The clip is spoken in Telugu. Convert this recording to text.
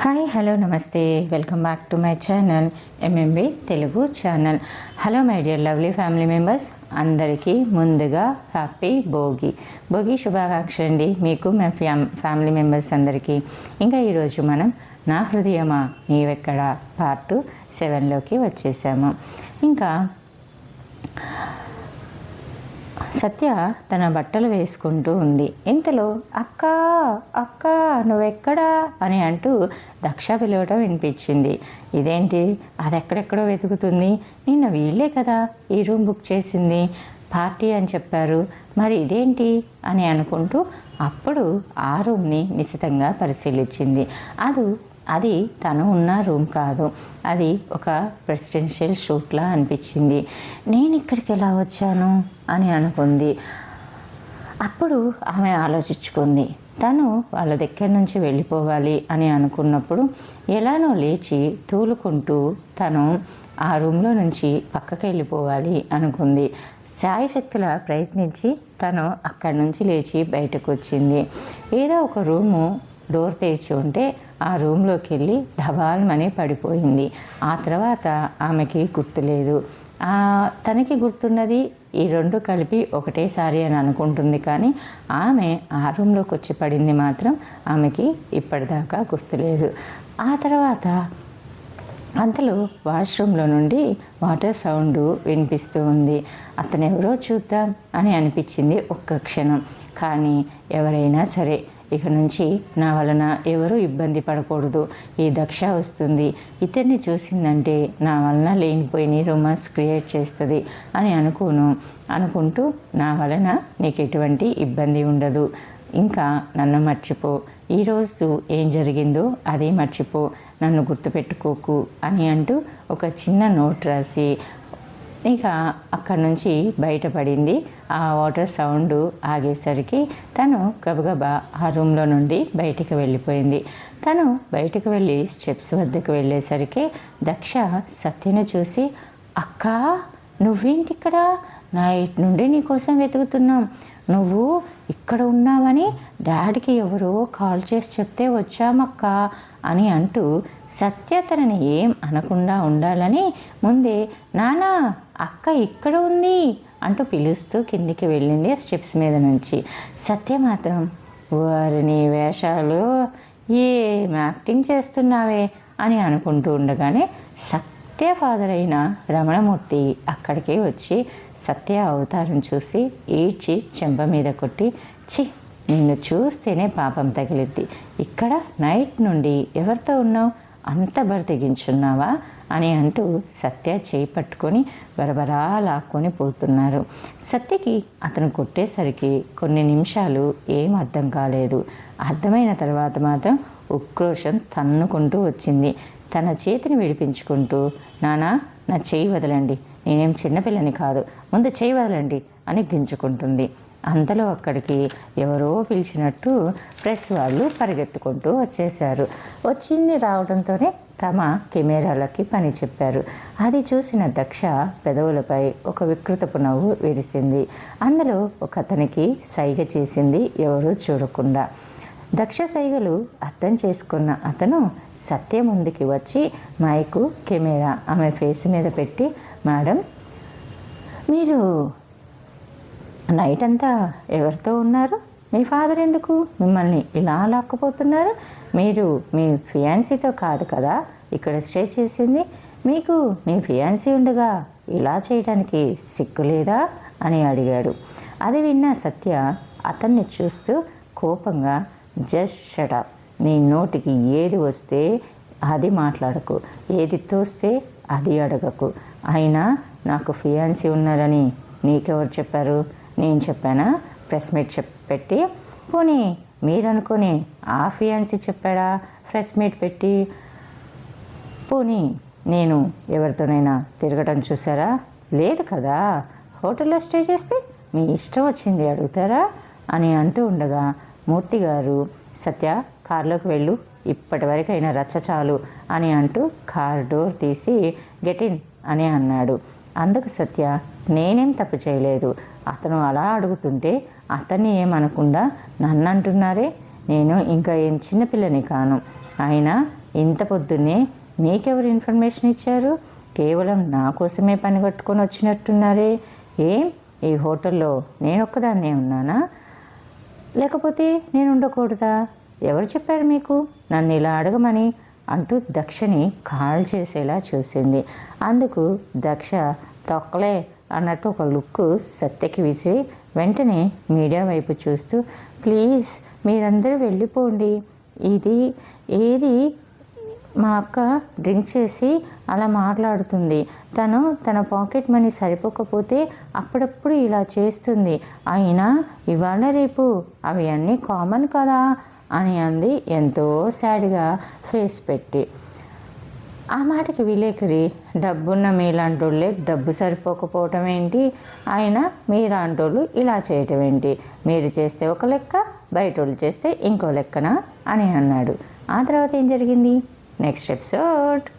హాయ్ హలో నమస్తే. Welcome back to my channel MMB Telugu channel. Hello my dear lovely family members. అందరికీ ముందుగా హ్యాపీ భోగి. భోగి శుభాకాంక్షలు అండి మీకు మా ఫ్యామ్ ఫ్యామిలీ మెంబర్స్ అందరికీ. ఇంకా ఈరోజు మనం నా హృదయమా నీవెక్కడ పార్ట్ సెవెన్లోకి వచ్చేసాము. ఇంకా సత్య తన బట్టలు వేసుకుంటూ ఉంది. ఇంతలో అక్క అక్క నువ్వెక్కడా? అని అంటూ దక్ష పిలవటం వినిపించింది. ఇదేంటి? అది ఎక్కడెక్కడో వెతుకుతుంది? నిన్న వీళ్ళే కదా ఈ రూమ్ బుక్ చేసింది? పార్టీ అని చెప్పారు. మరి ఇదేంటి? అని అనుకుంటూ అప్పుడు ఆ రూమ్ని నిశితంగా పరిశీలించింది. అది అది తను ఉన్న రూమ్ కాదు. అది ఒక ప్రెసిడెన్షియల్ షూట్లా అనిపించింది. నేను ఇక్కడికి ఎలా వచ్చాను? అని అనుకుంది. అప్పుడు ఆమె ఆలోచించుకుంది. తను వాళ్ళ దగ్గర నుంచి వెళ్ళిపోవాలి అని అనుకున్నప్పుడు ఎలానో లేచి తూలుకుంటూ తను ఆ రూమ్లో నుంచి పక్కకి వెళ్ళిపోవాలి అనుకుంది. శాయశక్తుల ప్రయత్నించి తను అక్కడి నుంచి లేచి బయటకు వచ్చింది. ఏదో ఒక రూము డోర్ తెరిచి ఉంటే ఆ రూమ్లోకి వెళ్ళి ధబాల్మనే పడిపోయింది. ఆ తర్వాత ఆమెకి గుర్తులేదు. తనకి గుర్తున్నది ఈ రెండు కలిపి ఒకటేసారి అని అనుకుంటుంది కానీ ఆమె ఆ రూమ్లోకి వచ్చి పడింది మాత్రం ఆమెకి ఇప్పటిదాకా గుర్తులేదు. ఆ తర్వాత అంతలో వాష్రూమ్లో నుండి వాటర్ సౌండ్ వినిపిస్తూ ఉంది. అతను ఎవరో చూద్దాం అని అనిపించింది ఒక్క క్షణం. కానీ ఎవరైనా సరే ఇక నుంచి నా వలన ఎవరూ ఇబ్బంది పడకూడదు. ఈ దక్ష వస్తుంది. ఇతన్ని చూసిందంటే నా వలన లేనిపోయి రొమాన్స్ క్రియేట్ చేస్తుంది అని అనుకోను. అనుకుంటూ నా వలన నీకు ఎటువంటి ఇబ్బంది ఉండదు. ఇంకా నన్ను మర్చిపో. ఈరోజు ఏం జరిగిందో అదే మర్చిపో. నన్ను గుర్తుపెట్టుకోకు అని అంటూ ఒక చిన్న నోట్ రాసి ఇక అక్కడి నుంచి బయటపడింది ఆ వాటర్ సౌండ్ ఆగేసరికి తను గబగబా ఆ రూమ్లో నుండి బయటికి వెళ్ళిపోయింది. తను బయటికి వెళ్ళి స్టెప్స్ వద్దకు వెళ్ళేసరికి దక్ష సత్యను చూసి అక్కా నువ్వేంటి ఇక్కడ నైట్ నుండి నీకోసం వెతుకుతున్నాం. నువ్వు ఇక్కడ ఉన్నావని డాడీకి ఎవరో కాల్ చేసి చెప్తే వచ్చామక్క అని అంటూ సత్య తనని ఏం అనకుండా ఉండాలని ముందే నానా అక్క ఇక్కడ ఉంది అంటూ పిలుస్తూ కిందికి వెళ్ళింది స్టెప్స్ మీద నుంచి. సత్య మాత్రం వారిని వేషాలు ఏం యాక్టింగ్ చేస్తున్నావే? అని అనుకుంటూ ఉండగానే సత్య ఫాదర్ అయిన రమణమూర్తి అక్కడికి వచ్చి సత్య అవతారం చూసి ఏడ్చి చెంప మీద కొట్టి చి నిన్ను చూస్తేనే పాపం తగిలిద్ది. ఇక్కడ నైట్ నుండి ఎవరితో ఉన్నావు? అంత బర్తిగించున్నావా అని అంటూ సత్య చేయి పట్టుకొని బరబరా లాక్కొని పోతున్నారు. సత్యకి అతను కొట్టేసరికి కొన్ని నిమిషాలు ఏం అర్థం కాలేదు. అర్థమైన తర్వాత మాత్రం ఉక్రోషం తన్నుకుంటూ వచ్చింది. తన చేతిని విడిపించుకుంటూ నానా నా చేయి వదలండి. నేనేం చిన్నపిల్లని కాదు. ముందు చేయవదలండి అని గింజుకుంటుంది. అంతలో అక్కడికి ఎవరో పిలిచినట్టు ప్రెస్ వాళ్ళు పరిగెత్తుకుంటూ వచ్చేశారు. వచ్చింది రావడంతోనే తమ కెమెరాలకి పని చెప్పారు. అది చూసిన దక్ష పెదవులపై ఒక వికృతపు నవ్వు విరిసింది. అందులో ఒక అతనికి సైగ చేసింది ఎవరూ చూడకుండా. దక్ష సైగలు అర్థం చేసుకున్న అతను సత్య ముందుకి వచ్చి మైకు కెమెరా ఆమె ఫేస్ మీద పెట్టి మేడం. మీరు నైట్ అంతా ఎవరితో ఉన్నారు? మీ ఫాదర్ ఎందుకు? మిమ్మల్ని ఇలా లాక్కుపోతున్నారు? మీరు మీ ఫియాన్సీతో కాదు కదా ఇక్కడ స్టే చేసింది. మీకు మీ ఫియాన్సీ ఉండగా ఇలా చేయడానికి సిక్కు లేదా? అని అడిగాడు. అది విన్న సత్య అతన్ని చూస్తూ కోపంగా జస్ట్ షటప్ నీ నోటికి ఏది వస్తే అది మాట్లాడకు. ఏది తోస్తే అది అడగకు. అయినా నాకు ఫియాన్సీ ఉన్నారని నీకెవరు చెప్పారు? నేను చెప్పానా? ప్రెస్ మీట్ చెప్ పెట్టి పోనీ మీరు అనుకొని ఆ ఫియాన్సీ చెప్పాడా? ప్రెస్ మీట్ పెట్టి పోనీ నేను ఎవరితోనైనా తిరగటం చూసారా లేదు కదా. హోటల్లో స్టే చేస్తే మీ ఇష్టం వచ్చింది అడుగుతారా? అని అంటూ ఉండగా మూర్తి గారు సత్య కారులోకి వెళ్ళు ఇప్పటివరకైనా రచ్చ చాలు అని అంటూ కార్ డోర్ తీసి గెటిన్ అని అన్నాడు. అందుకు సత్య నేనేం తప్పు చేయలేదు. అతను అలా అడుగుతుంటే అతన్ని ఏమనకుండా నన్ను అంటున్నారే నేను ఇంకా ఏం చిన్నపిల్లని కాను. అయినా ఇంత పొద్దున్నే మీకెవరు ఇన్ఫర్మేషన్ ఇచ్చారు? కేవలం నా కోసమే పని కట్టుకొని వచ్చినట్టున్నారే? ఏం? ఈ హోటల్లో నేను ఒక్కదాన్నే ఉన్నానా? లేకపోతే నేను ఉండకూడదా ఎవరు చెప్పారు మీకు? నన్ను ఇలా అడగమని అంటూ దక్షని కాల్ చేసేలా చూసింది. అందుకు దక్ష తొక్కలే అన్నట్టు ఒక లుక్ సత్యకి విసిరి వెంటనే మీడియా వైపు చూస్తూ ప్లీజ్ మీరందరూ వెళ్ళిపోండి. ఇది ఏది మా అక్క డ్రింక్ చేసి అలా మాట్లాడుతుంది. తను తన పాకెట్ మనీ సరిపోకపోతే అప్పుడప్పుడు ఇలా చేస్తుంది. అయినా ఇవాళ రేపు అవి అన్నీ కామన్ కదా. అని అంది. ఎంతో శాడ్గా ఫేస్ పెట్టి. ఆ మాటకి విలేకరి డబ్బున్న మీలాంటోళ్ళే డబ్బు సరిపోకపోవటం ఏంటి? అయినా మీలాంటోళ్ళు ఇలా చేయటం ఏంటి? మీరు చేస్తే ఒక లెక్క బయట వాళ్ళు చేస్తే ఇంకో లెక్కన? అని అన్నాడు. ఆ తర్వాత ఏం జరిగింది? Next episode.